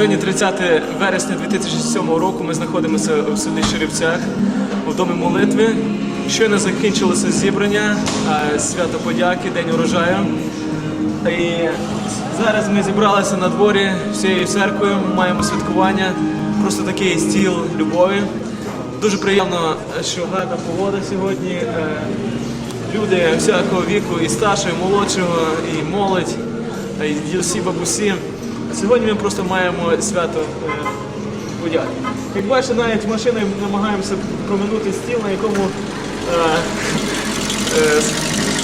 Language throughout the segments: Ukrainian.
Сьогодні 30 вересня 2007 року. Ми знаходимося у селі Шерівцях у домі молитви. Щойно закінчилося зібрання, свято подяки, День урожаю. І зараз ми зібралися на дворі всією церквою. Маємо святкування, просто такий стіл любові. Дуже приємно, що гарна погода сьогодні. Е, Люди всякого віку, і старшого, і молодшого, і молодь, і дідусі, бабусі. Сьогодні ми просто маємо свято е, подяки. Як бачите, навіть машиною намагаємося проминути стіл, на якому е, е,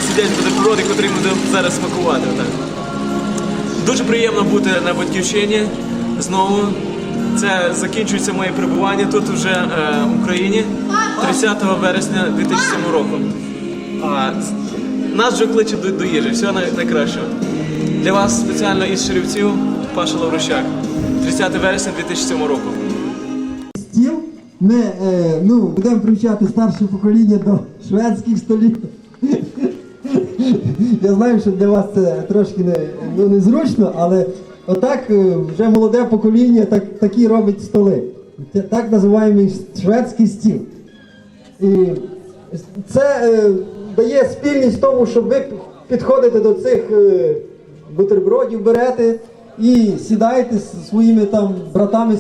сидять бутерброди, котрі будемо зараз смакувати. Отак. Дуже приємно бути на батьківщині знову. Це закінчується моє перебування тут вже е, в Україні 30 вересня 2007 року. А нас вже кличе до, до їжі, все най- найкраще. Для вас спеціально із Шерівців Паша Лаврущак. 30 вересня 2007 року. стіл. Ми е, ну, будемо привчати старше покоління до шведських столів. Я знаю, що для вас це трошки не, ну, незручно, але отак е, вже молоде покоління так, такі робить столи. Так називаємо шведський стіл. І це е, дає спільність тому, що ви підходите до цих е, бутербродів, берете і сідаєте з своїми там братами,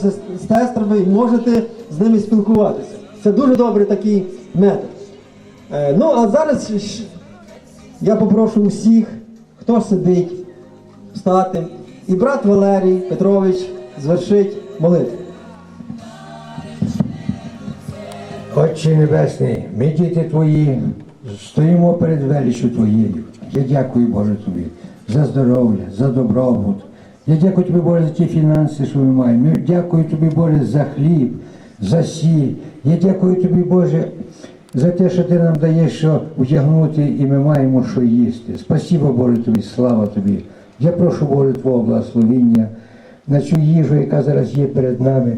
сестрами і можете з ними спілкуватися. Це дуже добрий такий метод. Е, ну, а зараз я попрошу усіх, хто сидить, встати. І брат Валерій Петрович звершить молитву. Отче Небесний, ми діти Твої, стоїмо перед величчю Твоєю. Я дякую, Боже, Тобі за здоров'я, за добробут. Я дякую Тобі, Боже, за ті фінанси, що ми маємо. Я дякую Тобі, Боже, за хліб, за сіль. Я дякую Тобі, Боже, за те, що Ти нам даєш, що вдягнути, і ми маємо що їсти. Спасибо, Боже, Тобі, слава Тобі. Я прошу, Боже, Твого благословіння на цю їжу, яка зараз є перед нами.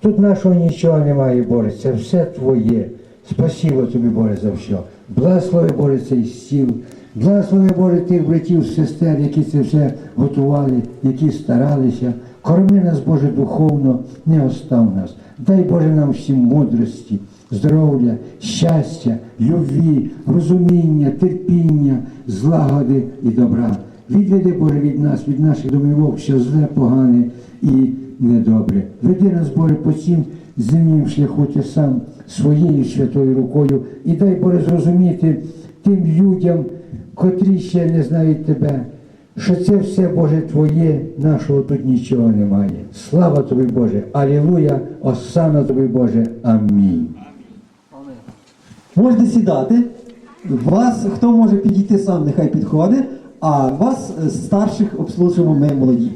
Тут нашого нічого немає, Боже, це все Твоє. Спасибо тобі, Боже, за все. Благослови, Боже, цей стіл. Благослови, Боже, тих братів, сестер, які це все готували, які старалися. Корми нас, Боже, духовно, не остав нас. Дай, Боже, нам всім мудрості, здоров'я, щастя, любві, розуміння, терпіння, злагоди і добра. Відведи, Боже, від нас, від наших домівок, що зле, погане і недобре. Веди нас, Боже, по цим земнім шляху ти сам своєю святою рукою і дай, Боже, зрозуміти тим людям, котрі ще не знають Тебе, що це все, Боже, Твоє, нашого тут нічого немає. Слава Тобі, Боже! Алілуя! Осана Тобі, Боже! Амінь. Можете сідати. Вас, хто може підійти сам, нехай підходить, а вас е, старших обслужимо ми молоді.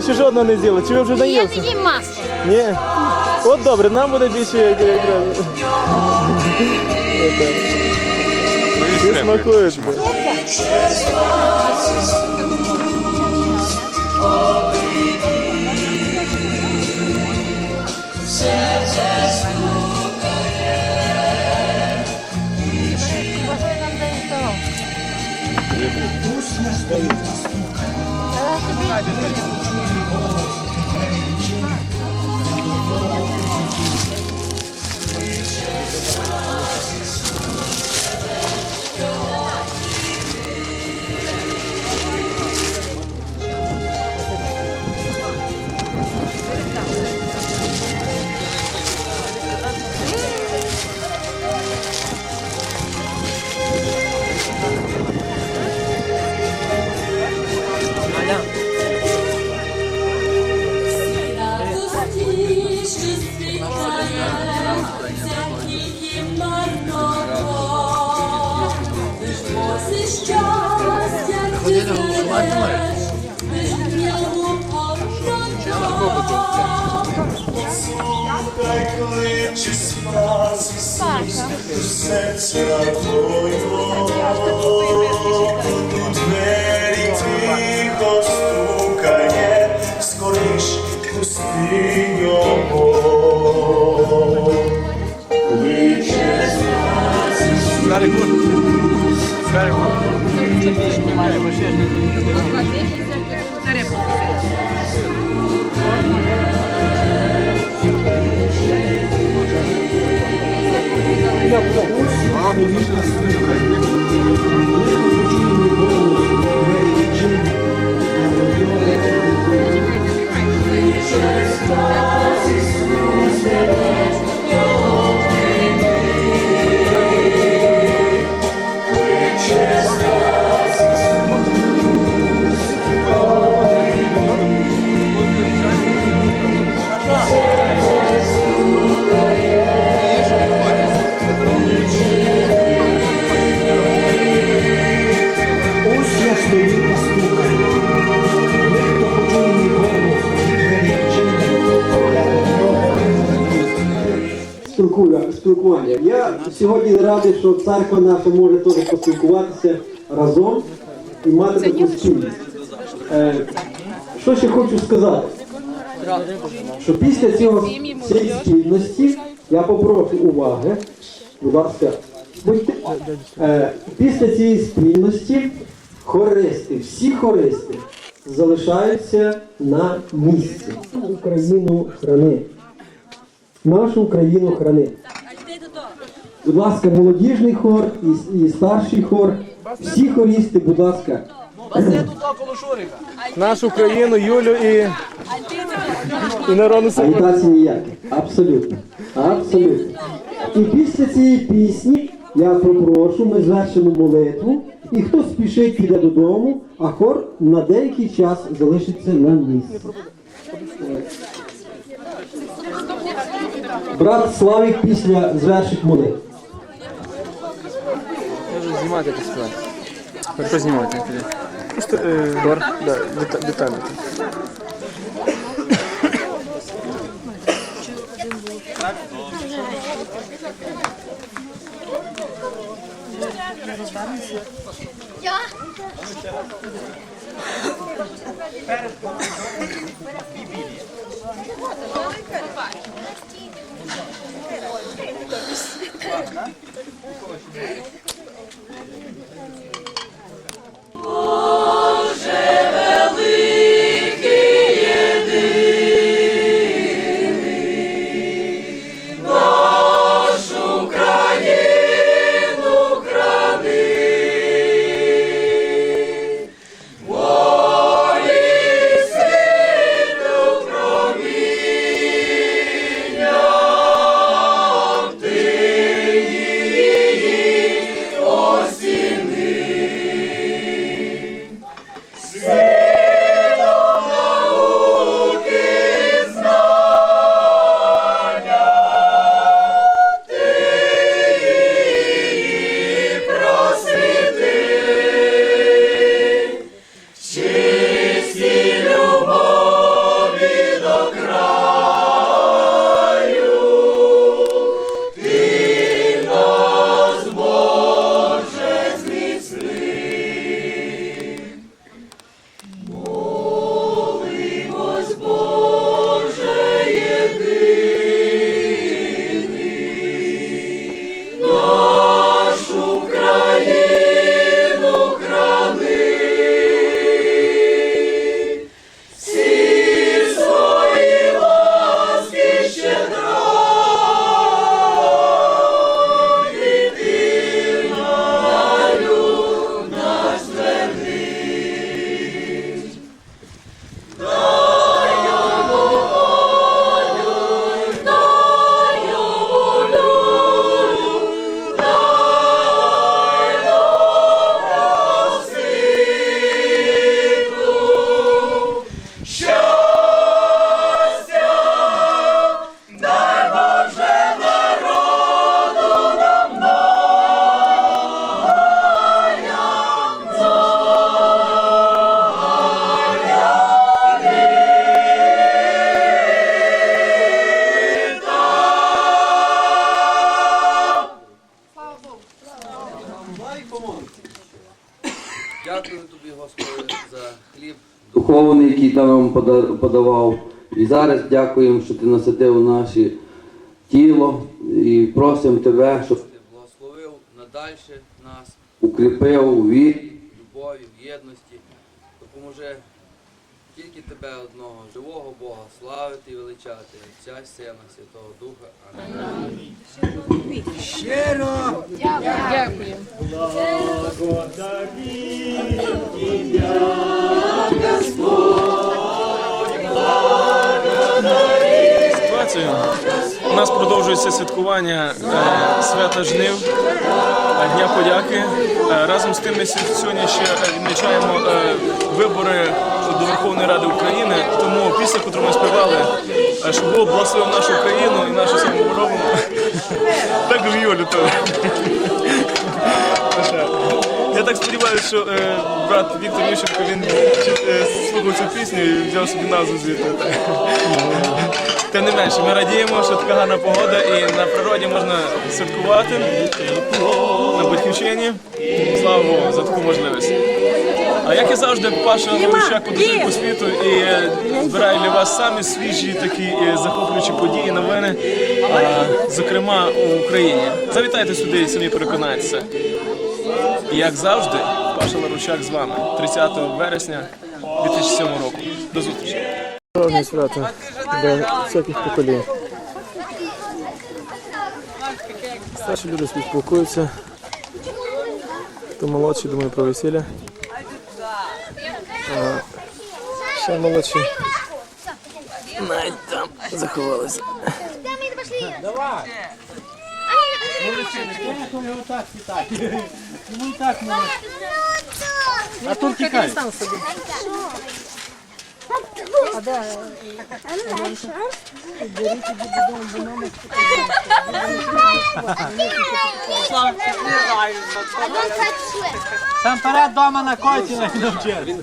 знаєш, що жодного не з'їла. Чи ви вже Я не їм масло. Ні. От добре, нам буде більше якраз. Всі смакують. Oh. Сьогодні радий, що церква наша може теж поспілкуватися разом і мати таку спільність. Е, що ще хочу сказати? Що після цього цієї спільності я попрошу уваги, будь ласка, будьте, е, після цієї спільності хористи, всі хористи залишаються на місці. Україну храни. Нашу Україну храни. Будь ласка, молодіжний хор і, і старший хор. Всі хорісти, будь ласка. Нашу країну, Юлю і, і народну Агітації ніяких. Абсолютно. Абсолютно. І після цієї пісні я попрошу, ми звершимо молитву, і хто спішить, піде додому, а хор на деякий час залишиться на місці. Брат Славік після звершить молитву. знімати якісь плани. Що знімати? Просто э, е, Тор? Да, дета- детально. Дай помолимося. Дякую тобі, Господи, за хліб духовний, який ти нам подавав. І зараз дякуємо, що ти насадив наше тіло і просимо тебе, щоб ти благословив надальше нас, укріпив у вірі, любові, в єдності, допоможе тільки тебе одного, живого Бога, славити і величати, Отця, Сина, Святого Духа. Амінь. ситуацію. Продовжується святкування е, свята жнив, е, Дня подяки. Е, разом з тим ми сьогодні ще відмічаємо вибори до Верховної Ради України. Тому після, яку ми співали, щоб Бог благословив нашу Україну і нашу самооборону. Так Юлю то. Я так сподіваюся, що е, брат Віктор Ющенко він е, слухав цю пісню і взяв собі назву звідти. Тим не менше, ми радіємо, що така гарна погода і на природі можна святкувати на батьківщині. Слава Богу за таку можливість. А як і завжди, Паша Новищак подорожує по світу і е, збирає для вас самі свіжі такі е, захоплюючі події, новини, а, зокрема у Україні. Завітайте сюди і самі переконайтеся. І як завжди, Паша Ларущак з вами 30 вересня 2007 року. До зустрічі. Дорожне свято для всяких поколінь. Старші люди спілкуються. Хто молодший, думає про весілля. А ще молодші. Навіть там заховалися. А тут тікай. Там перед дома на коті не вчили.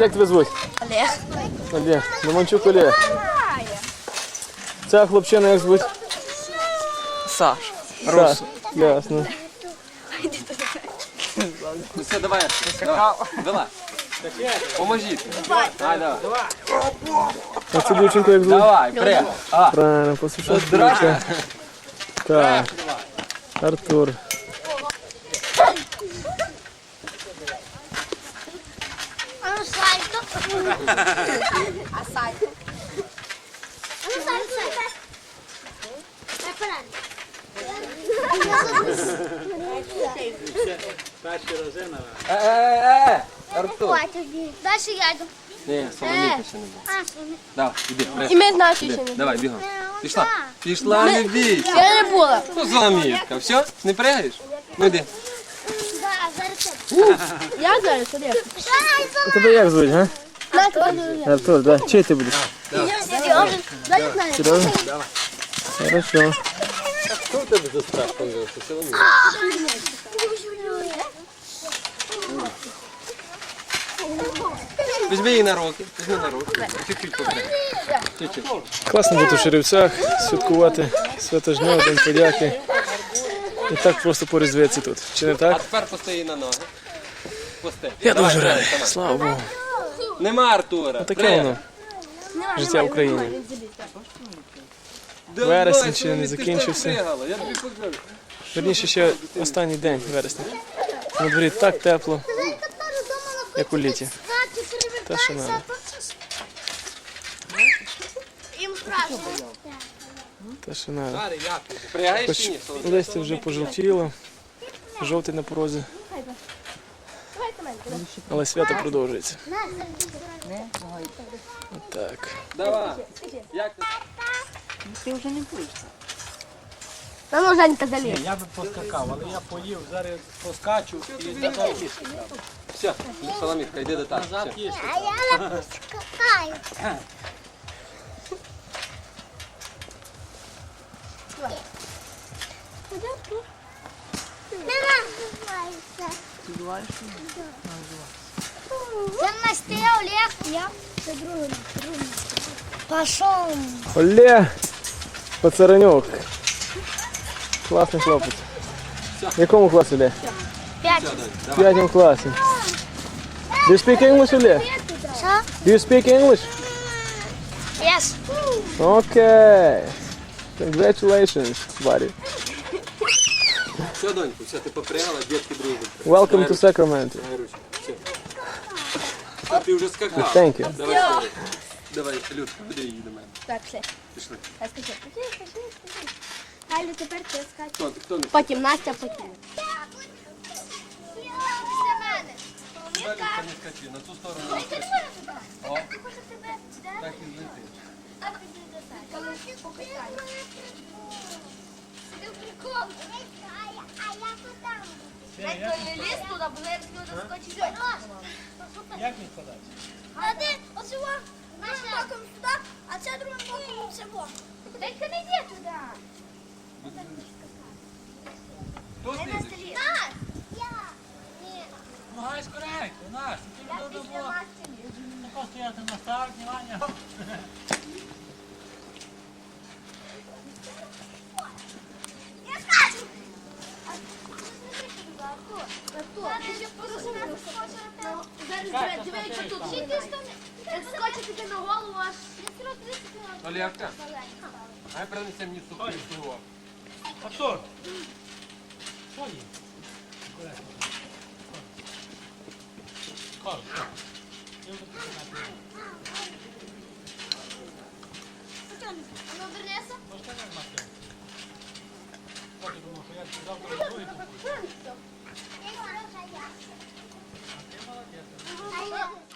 Як тебе звуть? Олег. Олег. Доманчук Олег. Ця хлопчина як звуть? Саш. Рус. Ясно. Все, давай. Давай. Давай. Поможіть. Давай, давай. А цю дівчинку як звуть? Давай, пре. А, Правильно, послушайте. Так. Артур. А ну сальто. А сальто? А ну сальто, сальто. Дай порядок. Е, е, е. Артур. Дальше я. Ні, Соломійка ще не Соломі- Давай, іди. І ми наші ще Іди. не. Давай, бігом. Е, Пішла. Пішла, не бійся. Я не була. Ну, Соломійка, все? Не пригаєш? Ну йди. Я. Я зараз. А тебе як звуть, га? Артур, да. Чий ти будеш? Дай. Сережа? Хорошо. Тебе за страх появився, Соломійка? Візьми її на руки. Візьми на руки. Чуть-чуть попри. Чуть-чуть. Класно бути в Шерівцях, святкувати свято жнива, День подяки. І так просто порізвитися тут. Чи не А так? тепер постої на ноги. Пости. Я Давай, дуже давай, радий. давай. Слава Богу. Нема Артура. Таке воно. Життя в Україні. Вересень ще не закінчився. Верніше ще останній день вересня. На дворі так тепло, як у літі. Та що надо. Їм. Те, що треба. Хоч чи листя вже пожовтіло, жовтий на порозі. Але свято продовжується. Так. Давай. Як ти? Нам уже не казали. Я би поскакав, але я поїв, зараз поскачу і назад їсти. Все, Соломітка, йди до. Назад їсти. А я не пускаю. Це Настя, Олег, я. Це другий. Пошел. Оле! Пацаранюк. Класний хлопець. В якому класі йде? П'ять. В п'ятому класі. Do you speak English, Ілля? Що? Do you speak English? Yes. Okay. Congratulations, buddy. Все, доньку, все, ти попрягала, дітки дружать. Welcome to Sacramento. Давай ручку. Все. А ти вже скакав. Thank you. Давай, давай. Людка, веди її до мене. Так, все. Пішли. А скажи, скажи, скажи, скажи. Галю, тепер ти скачи. Хто, хто не Потім Настя, потім. Далі це не скачи, на ту сторону не скачи. О, так і злети. Ліз туди, бо я розкажу, скочить. Як він подати? А ти оцього одним боком туди, а це другим боком все боком. Дай не йди туди. Хто слідить? Нас! Я! Ні, Ну гай скоренько. Ти я не після додому. Насті. Тако стояти на старті, Ваня. Я скачу! Зараз дивіться тут. Як скочить Скочити на голову аж. Олєвка, а я принесе мені суп Ой. і пиво. Артур! Що є? Колега. Кор. А я завтра йду і купую. А.